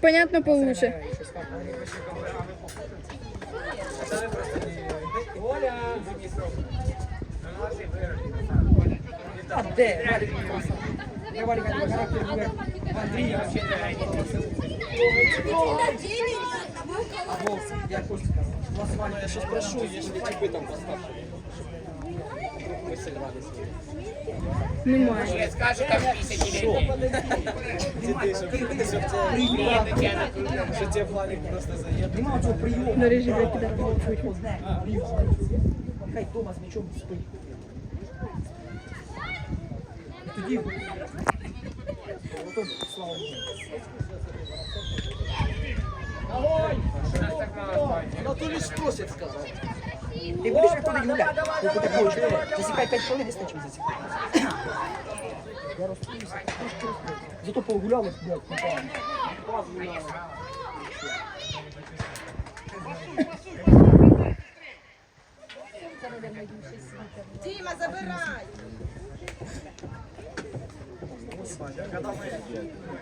Понятно, получше. А де? Валік краса. Де Валік Андрій? Характер буде. Андрій вообще А Волк, я Костя. Прошу, ще там поставлю. Немає. Скажу, там 59 Що тебе Валік просто прийому. На режимі кидав. Хай дома з м'ячом спить. Тоді слава Богу. Анатолій Стросик сказав. Ти будеш виходити гуляти? Поки так хочеш. Засікай 5 хвилин не стачу засікати. Я розповівся, трошки розповів. Зато погуляли, блядь, напевно. Діма, забирай!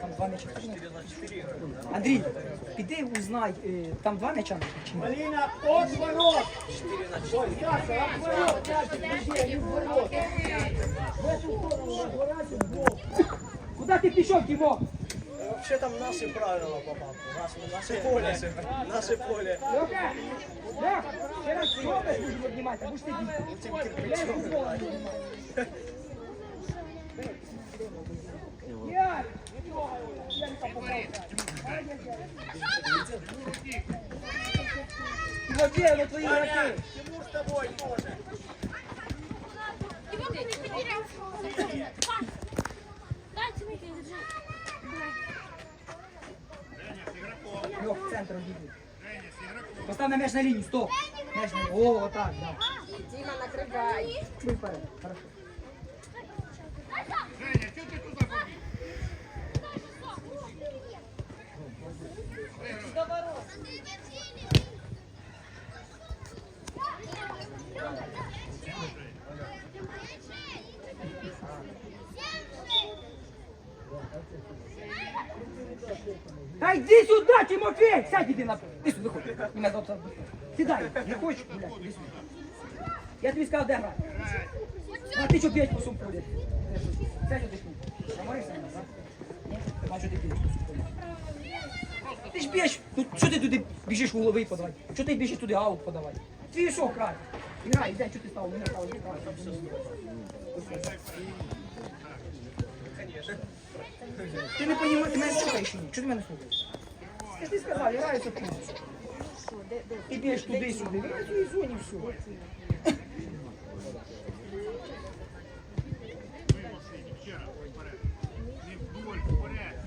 Там два м'яча. Андрій, піди узнай, е, там два м'яча чи ні? Алина, от ворот! Ой, Саша, от ворот! Мячик, бежи, они в ворот! В эту сторону, на дворате, в бок! Куда ти пішов, Тімо? Вообще там наши правила, папа. Наше, наше поле. Наше поле. Лёха! Лёх! Ще раз зробиш, будеш піднімати, будеш сидіти. Леву сторону піднімай. Тимофей, ну твої игроки! Тимур с тобой может. Лёх, в центр обійди. Постав на м'яч на лінію, стоп. М'яч на О, отак, да. Діма, накривай! Чуй вперед, хорошо. Та йди Тимофей! Сядь, іди на Іди сюди, виходь. Не мене завтра виходь. Сідай, не хочеш гуляти, іди сюди. Я тобі сказав, де грати. А ти що п'ять по сумполі? Сядь сюди. Намарився мене, так? Ні? А що ти сумполі? Ти ж б'єш, ну що ти туди біжиш голови подавати? Що ти біжиш туди аут подавати? Ти що, край? Грай, йде, що ти став, мене став, грай. Ти не розумієш, ти мене слухаєш чи ні? Чого ти? Я ж ти сказав, граюся тут. Ти б'єш туди-сюди, він на твоїй зоні все.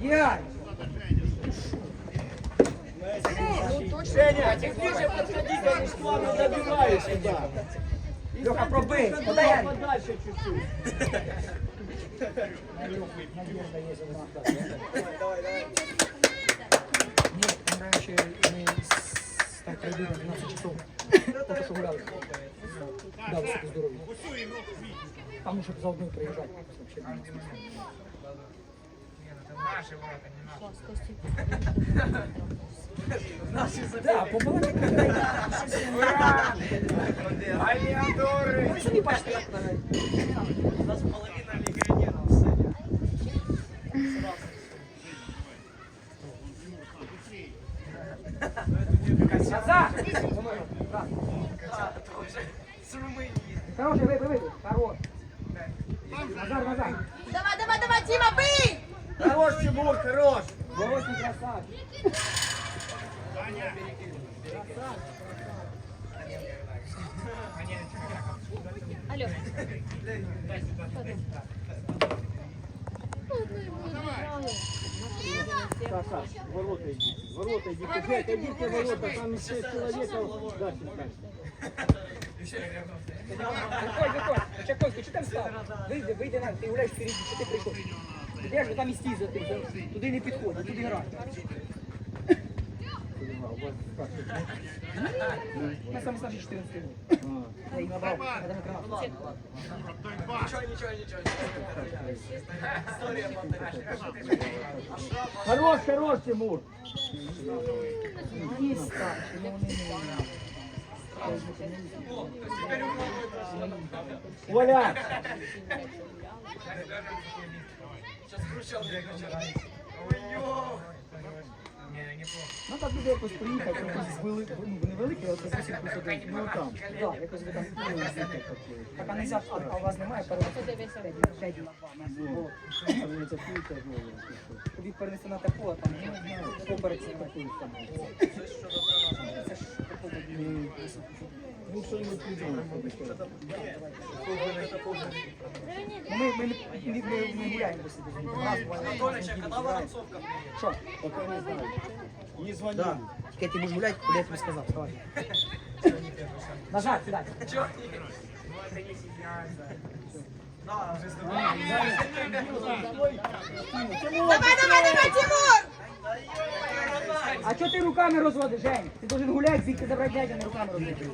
Яй! Женя, ты ближе подходи, да не славно добиваешь сюда. Леха, пробий! Подай Подальше чуть-чуть. Надежда є ми з- так прийдемо 12 часов. Так що гуляли. Да, високо здоров'я. Там уже за одним приїжджати. Наши ворота, не наши. Да, побалакати. Аліадори! Ви собі бачите, як грають. У нас половина легионеров в сцене. Назад! Хороший, вибий, вибий. Хорош. Назар, назад. Давай, давай, давай, Діма, бий! Хорош, Тимур, хорош. Воротник красавчик. Саша, ворота идите. Ворота идите. Жека, идите в ворота, там 6 человек. Дальше Виходь, виходь. Чаковський, що там став? Вийди, вийди на, ти гуляєш впереді, що ти прийшов? Ти ж там і стій за тим, туди не підходь, туди грай. Я сам старший 14 років. А. Я їх набрав, я там тренував. Хорош, хорош, Тимур. Ну не... Оля, Не. Ну так буде якось приїхати, якось вели- ну, не великий, але з 8 плюс 1. ну там. Так, якось ви там Так, а нельзя, а, а у вас немає перенести 5 на 2 Ну, вони це п'ють, ну, Тобі перенести на таку, а там, ну, не знаю, це такий там. Це ж такого ми, ми, ми, ми, ми гуляємо два, три, Що? Пока не знаю. Не звони. Тільки ти будеш гуляти, куди я тобі сказав. Давай. Нажать, сідай. Давай, давай, давай, Тимур! А чого ти руками розводиш, Жень? Ти должен гуляти, звідти забрати дядя, не руками розводити.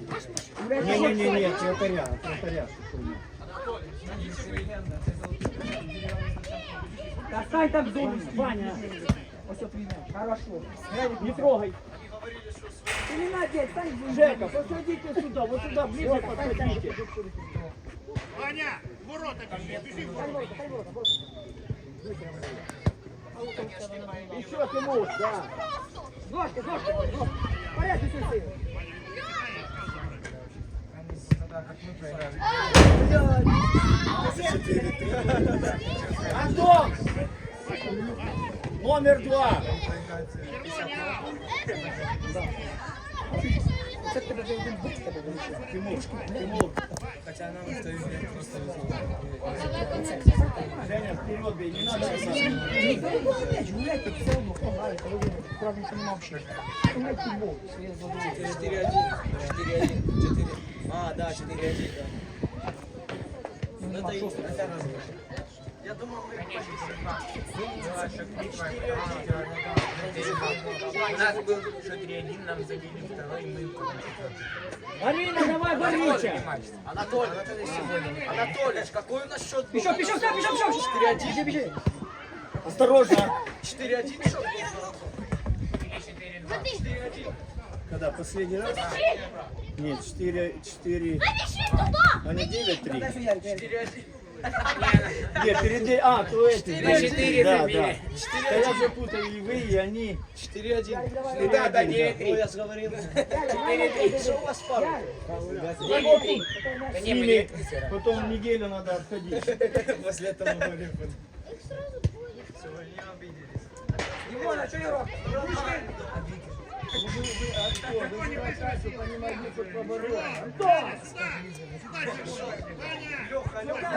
Гуляй, Не-не-не, вратаря, вратаря. Та стань там зоні, Ваня. Ось от. Хорошо. Не трогай. Ти не на дядь, стань в. Жека, подходите сюда, вот сюда, ближе подходите. Ваня, ворота бежи, бежи в ворота. Еще Тимур, да. Ножки, ножки, ножки. Порядок, все сили. Антон! Номер два. Тимур, Тимур. Женя, вперед бей, не надо назад. Ніхто не буде м'яч, гуляйте все одно, хто грає, коли ви справді нічого нема взагалі. Гуляйте футбол, своє задоволення. 4-1, 4-1. А, да, 4-1, да. Ну, нема що. Я думал, мы У нас был 4-1, нам забили второй, мы Марина, давай, Борича! Анатолий, Анатолий, какой у нас счет был? Пишем, пишем, пишем, пишем! 4-1. Бежи, бежи. Осторожно. 4-1 счет был. 4-1. Когда последний раз? Нет, 4-4. Они 9-3. 4-1. Нет, перед... А, то это. На 4 да, да. Да я запутал и вы, и они. 4-1. Да, да, 9-3. Я говорил. 4-3. Что у вас пара? 9-3. Да Потом неделю надо отходить. После этого более Сегодня обиделись. Димон, а что Юра? Обиделись.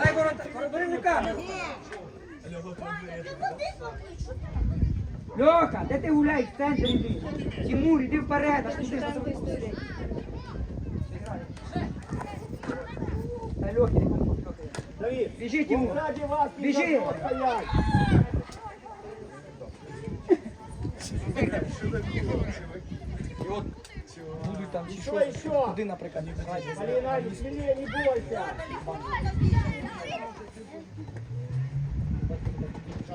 Дай ворота. Льоха, де ти гуляєш? В центр іди. Тимур, іди вперед, аж туди. Та Льохи, не. Біжи, Тимур. не Біжи. Должно стоять. Будуть там чи що. Куди, наприклад, грати. Алина, не не бойся.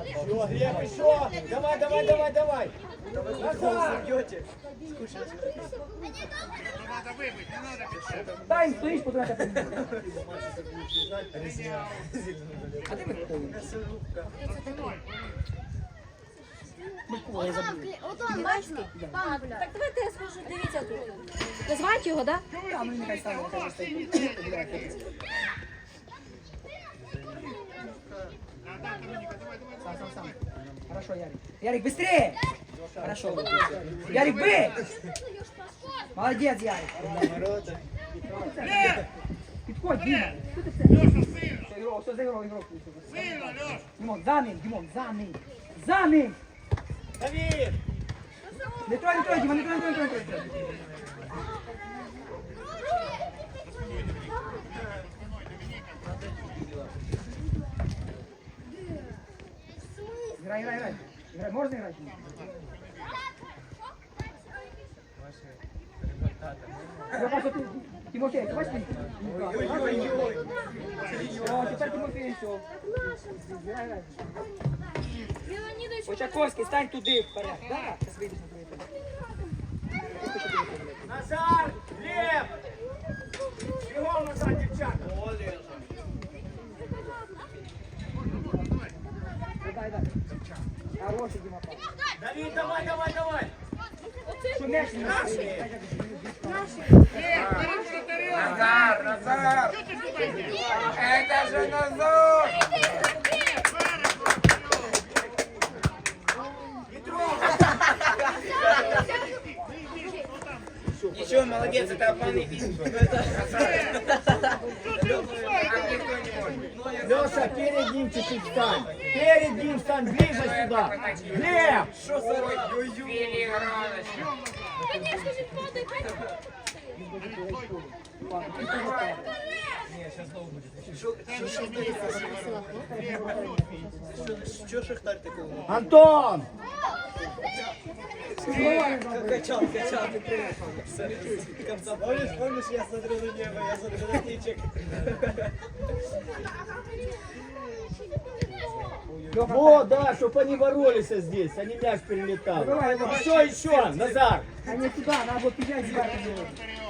Все, Глеб, еще. Давай, давай, давай, давай. Назад. Надо выбыть, не надо. Дай, стоїш, потім я. А де Микола? Я забув. Отам, бачите? Пан гуляє. Так давайте я скажу, дивіться тут. Ви звати його, так? Там ну, нехай стане, нехай стоїть. Сам, сам, сам. Хорошо, Ярик. Ярик, быстрее! Хорошо. Ярик, бей! Молодец, Ярик. Підходь, Дима. Леша, сильно, Все, ігрок, все, заіграв, ігрок. сильно, Леша. Димон, за ним, Димон, за ним. За ним! Давид. Не трой, не трой, не трой, не трой, не трой. Играй, играй, играй. Играй, можно играть? ваши результаты. Я бачу, ти, Тимофей, ти бачиш? О, тепер Тимофей все. Леонідович, Очаковський, стань туди вперед. Да, зараз вийдеш на твоє поле. Назар! Лев! Бігом назад, дівчата! Дай, дай. Хороший Дима. пас. Давид, давай, давай, давай! Що м'яч не наші. Каже назад! Ничего, молодец, это обманный фильм. Леша, перед ним чуть-чуть встань. Перед ним встань, ближе сюда. Глеб! Что за Конечно же, падай, падай. Антон! Качал, качал, ты конца. Помнишь, помнишь, я смотрю на небо, я смотрю на птичек. Вот, да, чтобы они боролись здесь, они мяч перелетал. Еще, еще, Назар! А не туди, треба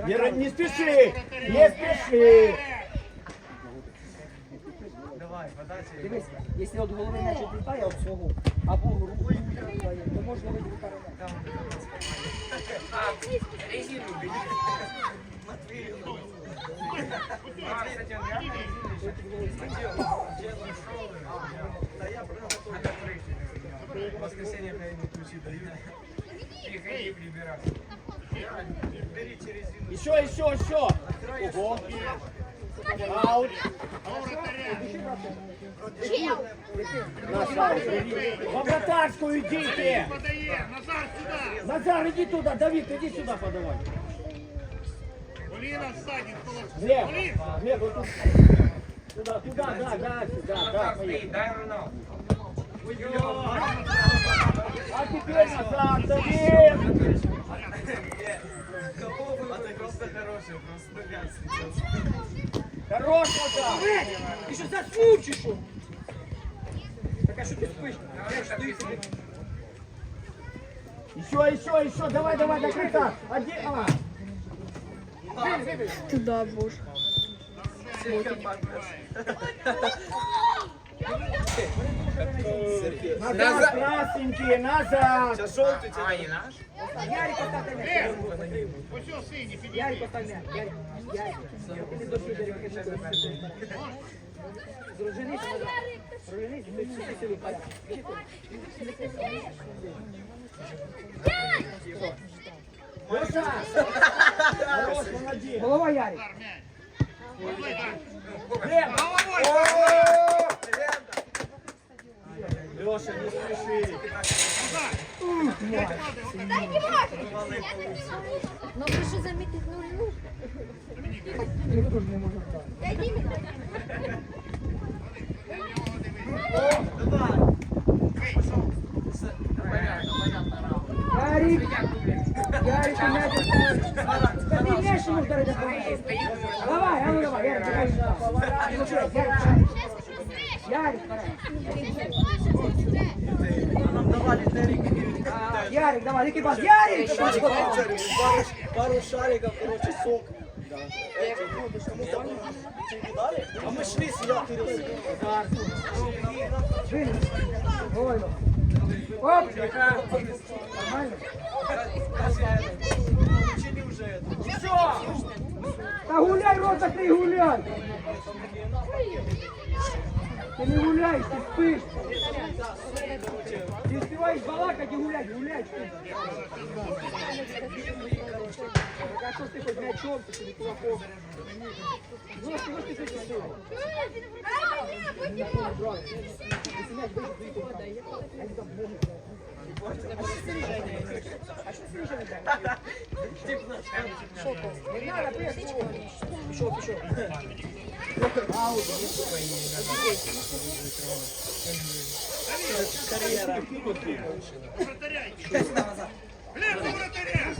було підняти зверху. Не, не спеши, не спеши. Дивись, якщо від голови м'яч відлітає від свого, або рукою відлітає, то можна вийти перед. А, резину бери. А, кстати, он реально резину В воскресенье хай ключи дают. Приходи прибираться. Берите резину. Еще, еще, еще. Ого. Аут. Назар, в вратарскую идите. Подає, Назар сюди. Назар, иди туда, Давид, иди сюда подавай. Оліна всадить коло. Глеб, Олін, Глеб, вот тут. Туда, туда, да, да, сюда, да, Назар поехали. стоит, дай Роналду. А теперь назад, Давид. Просто хороший, просто газ. Хорош, Назар. Ти що заснув чи що? Так а що ти спиш? Еще, еще, еще, давай, давай, до конца. Один, а. Назад, красненькие, назад. А, не наш? Ярик поставь м'яч. ось о синій, підійди. Ярик поставь м'яч. Ярик, Ярик. Ти до сюди, я хочу до сюди. Зроженись, назад. Зроженись, ти всі сили порядок. Леша. Хорош, молодец. Голова Ярик. Глеб. Леша, не спеши. Ну ви ж замітить нуль. Ніхто ж не може вдати. Дай мені. Ярик! Ярик, ти м'яч оставив. Та ти м'яч йому вдарити повинен. Давай, а ну давай, Ярик, давай сюди. Ну що, Ярик, Ярик, давай. Ярик, давай, який пас. Ярик! Пару, шариков, короче, сок. Да. А мы шли, я Кирилл. Вильно. Оп! Нормально? Это. Та гуляй, рот закрий, гуляй! Ти не гуляй, ты спишь. Ты успеваешь балакать и гулять, гулять. Так а что ты хоть м'ячом, ты себе кулаком? Ну, що ж ти хоч сили? Не надо, там Пішов, пішов. Вратаря. Глеб, у вратаря.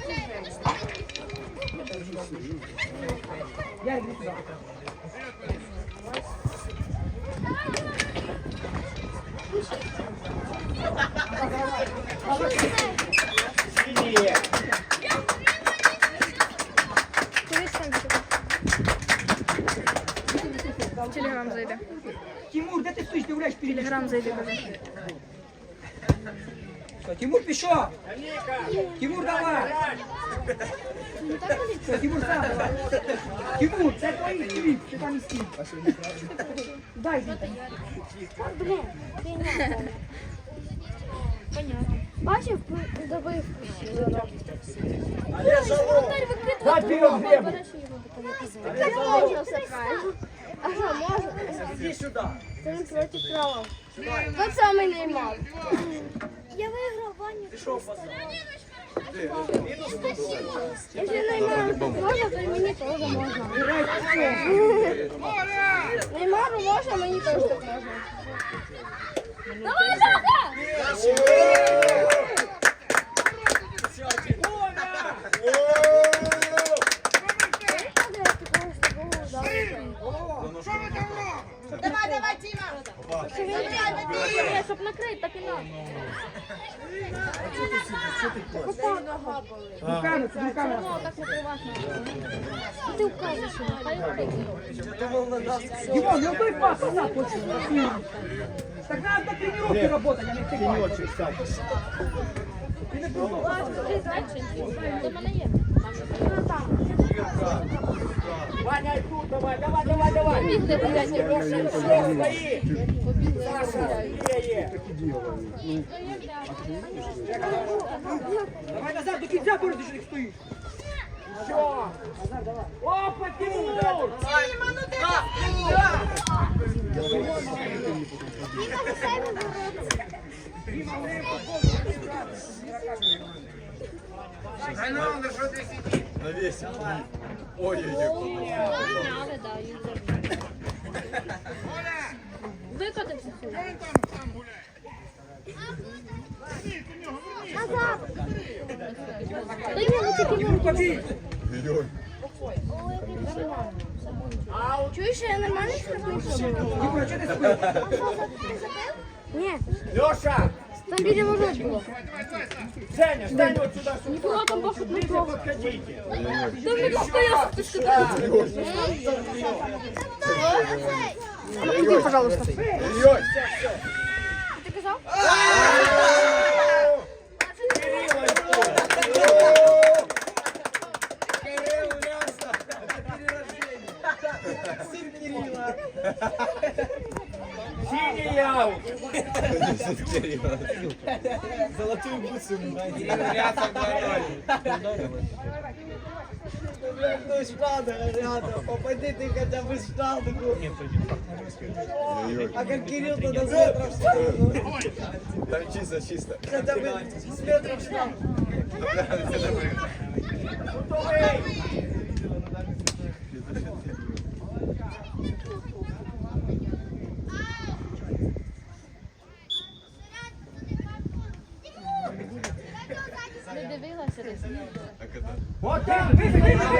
Я иду сюда. Телеграм зайде. Тимур, де ти стоїш? Ти гуляєш перед Телеграм зайде, каже. Тимур пішов. Тимур, давай. Тимур сам. Тимур, це твій, ти там і стій. Дай мені. Понятно. Бачив, добив. Але жалоб. Дай вперед, Глеб. Так можна все правильно. А можна? Иди сюда. Це не проти права. Тот самий Неймар. Я виграв, Ваня. Пішов пацан. Якщо Неймару так можна, то й мені теж можна. Неймару можна, мені теж так можна. Давай, Жака! Давай, давай, Тіма. Щоб накрити, так і надо. Руками, це руками. Ну, так неприватно. Ти вказуєш, хай. Димон, ну той пас назад точно. Так надо на тренировке работать, а не в Тенечек, кстати. До мене є. Ваня, и тут давай, давай, давай, давай. Побігли, блядь, Все, стоит. побігли. Саша, е Давай назад до кінця, ти що не стоїш. Все. Опа, Тимур. Тіма, ну ти А ну, ну що ти сидиш? Але, да, юзер. Викотився. Вон там, там гуляє. Верніть у нього, верніть. Та ні, ну тільки Тимур, побіг. Чуєш, я нормально стрибнув? Тимур, а чого ти спиш? Ні, Леша, там біля ворот було. Женя, встань вот сюда. Нікого там баху не було. Подходите. Там не постояв, ти сказав. Иди, пожалуйста. Ти Золотую бусу. Рясов 2-0. Ну, штаны, рядом. Попади ты хотя бы в штанку. А как Кирилл тогда с метров штанку. Там чисто, чисто. Хотя бы с метров штанку.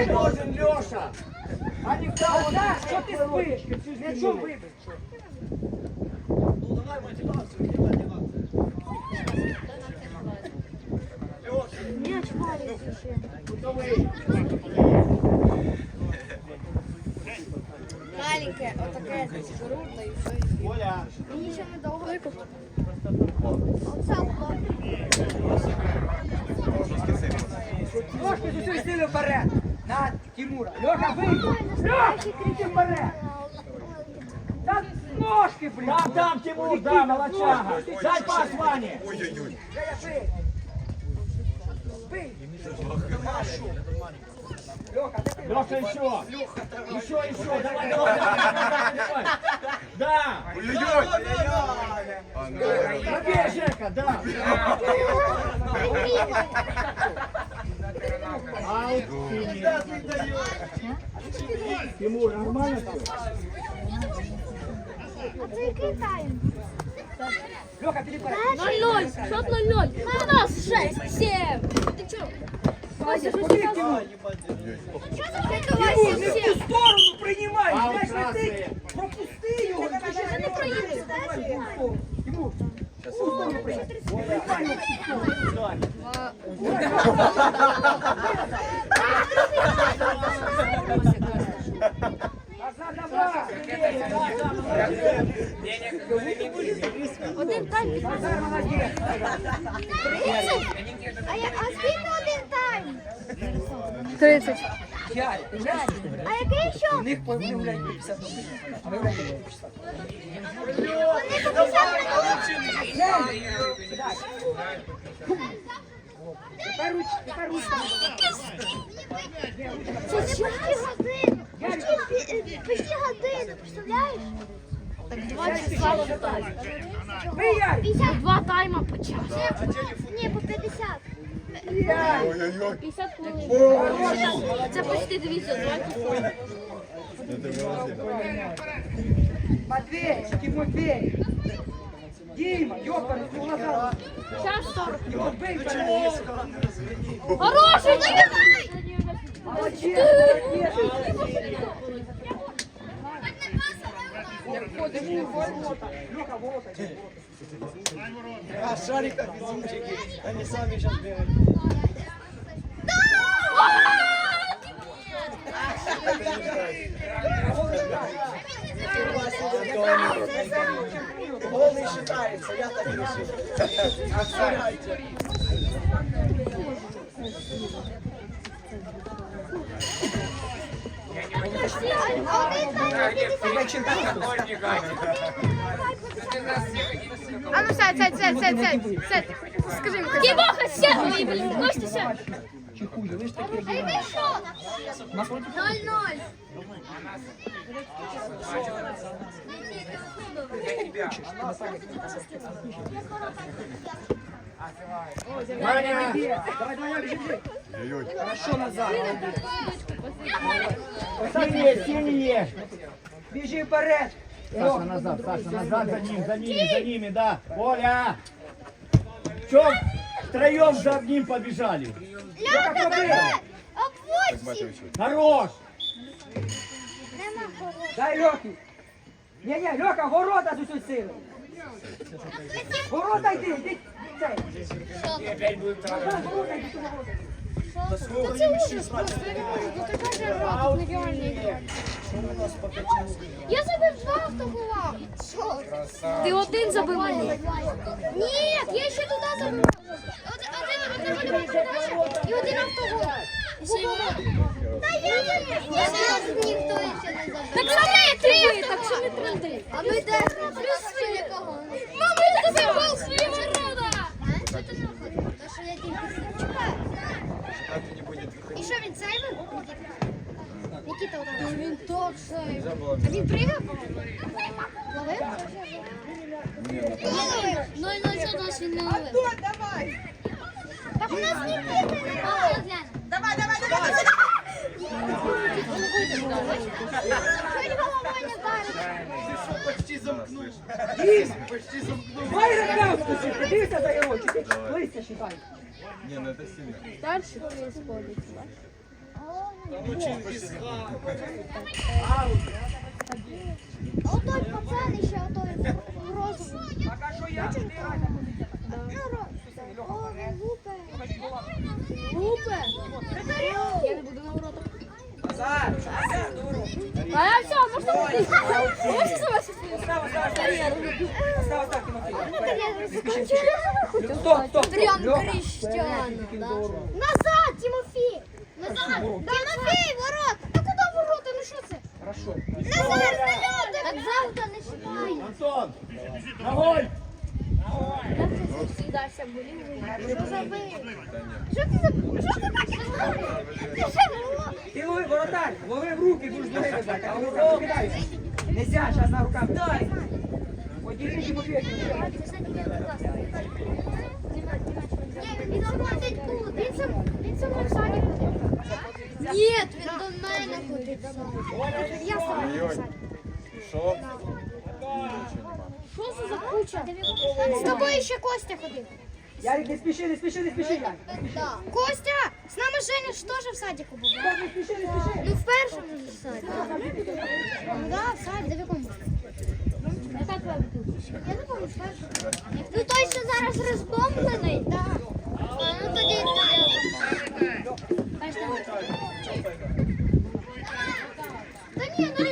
Выбегай должен Леша. А не в того. Назад, що ти спиш? М'ячом вибив. Ну давай мотивацию, давай мотивацию. Ні, чварі ще. Маленьке, отаке беру, та і все. Оля. Мені ще недовго. Ножки з усієї сили вперед. Тимура. Льоша, вийди. Льоша, іди вперед. Та ножки, блін. Там, там, Тимур, да, молодчага. Дай пас Ване. Ой-ой-ой. Леша, еще. Еще, еще. Давай, давай, давай, давай. Да. Ой-ой-ой. Пробей, Жека, да. Тимур, нормально все? А це який тайм? Піди вперед. 0-0, счет 0-0. У нас 6-7. Ти чого? Вася, що ти Тимур? Це Тимур, Вася не в ту сторону приймай, красний. летить, пропусти його. ти ще не проїдеш. Тимур, в ту сторону приймай. Приймай його в ту сторону. Назад, давай. Один тайм. А я- а скільки один тайм? 30. А який що? У них по вони гуляють по 50 минут, а ми гуляємо по 60. Вони по 50 минут. Сідай. Тепер руч, тепер ручка. Це почти годину. Почти, почти годину, представляєш? Так два часа лопать. Бий, Ярик. 52 тайма. Ні, по 50. 50 хвилин. Це почти дивіться, 2 часа. Матвей, Тимофей. Дима, ёпта, ну глаза. Час 40. Тимур, бей вперед. Хороший, ворота. А шарика безумчики. Они сами сейчас бегают. Гол не считается, я так. Отставляйте. А ну сядь, сядь, сядь, сядь, сядь, сядь. Скажи мені. Кібоха, сядь! Ой, блін, Костя, сядь. Чехуя, вы ж такие. А який що? 0-0. Ваня! Давай, давай. Хорошо назад. Сильнее, сильнее! Бежи вперед. Саша, назад, Саша, назад за ним, за ними, за ними, да. Оля! Чё, втроем за ним побежали? Лёха! Хорош! Дай Лёхи. Не-не, Лёха, ворота з усю сили. Ворота йди, йди. Цей. Назад, йди, сюди. Та це ужас просто, я не можу, ну така же гра, тут нереально грати. Я забив два автогола. Ти один забив мені? Ні, я ще туди забив. Один, один, один один я, я, я не ніхто ще не забив. Так як і ви, так що не тренди. А ми де? Плюс ви якого? Мама, я забив гол свої ворота. Що ти не ходиш? То, що я тільки чекаю. І що він сейвив? Нікіта удар. Він так сейвив. А він пригав? Ловив? Ловив. Ну, ну, що нас він не ловив? Так у нас Нікіта не ловив. Головою не листя считай. Дальше происходит. Отой пацан ще отой розовий. Так, що я? Ти на. Гупе. Я не буду на воротах. А я все, можна бути. Можна сама Став, став, став. Став, став, Тимофій. Стоп, Стоп, стоп, стоп. Прям Льоха. Назад, Тимофій! Назад! Тимофій, ворот! Та куди ворота? Ну що це? Хорошо. Назад, не Так завтра не чіпай. Антон! Огонь! Що забив? Що ти забив? Що ти так забив? Ти ще було. Ти лови воротарь, лови в руки, будеш ноги вибрати, а в руках кидаєш. Нельзя, зараз на руках. Дай. Подійди Тимофію. Він заходить тут. Він сам, він сам в саді. Ні, він до мене ходить. Я сам в саді. Що? Що це за куча? З тобою ще Костя ходив. Ярик, не спіши, не спіши, не спіши, Ярик. Костя, з нами Женя ж теж в садіку був. Не спіши, не спіши. Ну в першому ж садіку. Ну да, в садіку, де в? Я так вам Я не помню, в першому. Ну той, що зараз розбомблений? Так. Ну тоді, тоді. Та ні, ну